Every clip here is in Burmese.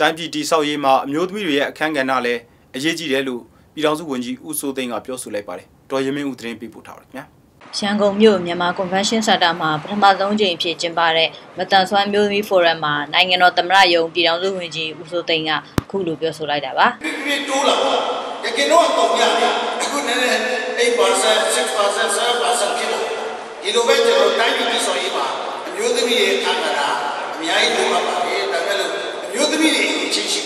တိုင်းပြည်တည်ဆောက်ရေးမှာအမျိုးသမီးတွေရဲ့အခမ်းကဏ္ဍလည်းအရေးကြီးတယ်လို့ပြည်ထောင်စုဝန်ကြီးဦးစိုးသိန်းကပြောဆိုလိုက်ပါတယ်တော်ရမင်းဦးသတင်းပေးပို့ထားပါတယ်ခင်ဗျာရန်ကုန်မြို့မြန်မာ Convention Center မှာပထမဆုံးကြိမ်ဖြစ်ကျင်းပတဲ့မတန်ဆွမ်းမျိုးသမီးဖိုရမ်မှာနိုင်ငံတော်သမ္မတရုံးပြည်ထောင်စုဝန်ကြီးဦးစိုးသိန်းကအခုလိုပြောဆိုလိုက်တာပါပြပြတိုးလာပါရကင်းတော့ပုံရတယ်အခုနည်းနည်း8% 6% 7%ဖြစ်လာဒီလိုပဲကျွန်တော်တိုင်းပြည်ဆိုရေးမှာအမျိုးသမီးရဲ့အခမ်းအနားအများကြီးလိုအပ်ပါတယ်ဒါပေမဲ့လို့အ မျိုးသမီးတွေအချင်းရှိ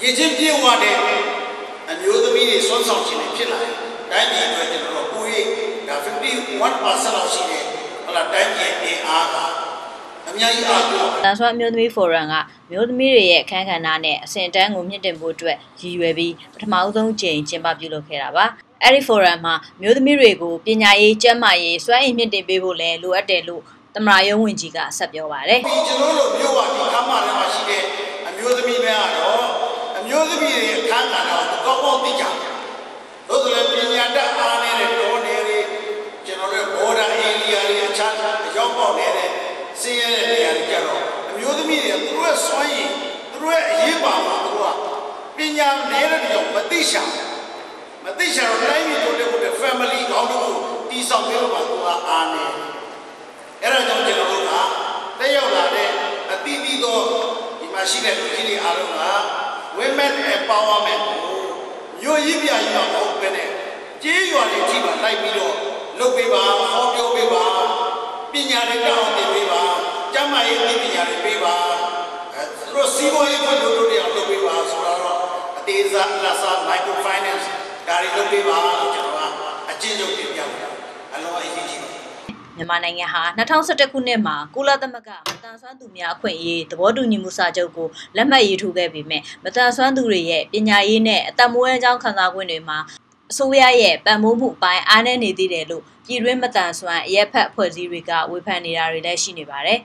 ရည်ချင်းပြေဝတဲ့အမျိုးသမီးတွေစွမ်းဆောင်ခြင်းတွေဖြစ်လာတယ်တိုင်းပြည်အတွက်ကျွန်တော်တို့ကိုယ်ရေးဒါ51%လောက်ရှိတယ်ဟုတ်လားတိုင်းပြည်အင်အားကအများကြီးအားကိုးတန်ဆွမ်းအမျိုးသမီးဖိုရမ်ကမျိုးသမီးတွေရဲ့အခမ်းကဏ္ဍနဲ့အစဉ်တန်းကိုမြင့်တင်ဖို့အတွက်ရည်ရွယ်ပြီးပထမဆုံးကြိမ်ကျင်းပပြုလုပ်ခဲ့တာပါအဲ့ဒီဖိုရမ်မှာမျိုးသမီးတွေကိုပညာရေးကျန်းမာရေးစွမ်းရည်မြင့်တင်ပေးဖို့လည်းလိုအပ်တယ်လို့ သမ္မတရုံးဝန်ကြီးကဆက်ပြောပါတယ်ဒီကျွန်တော်တို့မြို့ပါဒီခမ်းမထဲမှာရှိတဲ့အမျိုးသမီးတွေကတော့အမျိုးသမီးတွေအခမ်းကဏ္ဍကိုကောင်းကောင်းသိကြတယ်။သို့သော်လည်းပညာတတ်အားနေတဲ့တော်နေတွေကျွန်တော်တို့ဘော်ဒါအေရီယာတွေအခြားအရောက်ပေါက်နေတဲ့စင်းရဲတဲ့နေရာတွေကြတော့အမျိုးသမီးတွေသူတို့ရဲ့စွမ်းရည်သူတို့ရဲ့အရေးပါမှာသူတို့ကပညာနေတဲ့ကြောင့်မသိရှာမသိရှာတော့တိုင်းပြည်တို့တဲ့ family ကောင်းတို့တီးဆောင်ပြီးတော့မှသူကအားနေတယ်။ အဲ့ဒါကြောင့်ကျွန်တော်တို့ကတက်ရောက်လာတဲ့အသီးသီးသောဒီမှာရှိတဲ့လူကြီးတွေ အားလုံးက women empowerment ကိုမြို့ရည်ပြရမဟုတ်ဘဲနဲ့ကြေးရွာတွေထိပါလိုက်ပြီးတော့လုပ်ပေးပါဟောပြောပေးပါပညာတွေတောင်းတင်ပေးပါကျမ်းမာရေးအသိပညာတွေပေးပါအဲသူတို့စီးပွားရေးဖွံ့ဖြိုးတိုးတက်အောင်လုပ်ပေးပါဆိုတော့အသေးစားအလတ်စား micro finance ဒါတွေလုပ်ပေးပါလို့ကျွန်တော်ကအချင်းချုပ်တင်ပြပါတယ်အလုံးအရေးကြီးပါတယ် မြန်မာနိုင်ငံဟာ2011ခုနှစ်မှာကုလသမဂ္ဂမတန်ဆွမ်းသူများအခွင့်အရေးသဘောတူညီမှုစာချုပ်ကိုလက်မှတ်ရေးထိုးခဲ့ပေမဲ့မတန်ဆွမ်းသူတွေရဲ့ပညာရေးနဲ့အသက်မွေးဝမ်းကြောင်းခံစား권တွေမှာအစိုးရရဲ့ပံ့ပိုးမှုအပိုင်းအားနည်းနေသေးတယ်လို့ပြည်တွင်းမတန်ဆွမ်းအရက်ဖက်အဖွဲ့အစည်းတွေကဝေဖန်နေတာတွေလည်းရှိနေပါတယ်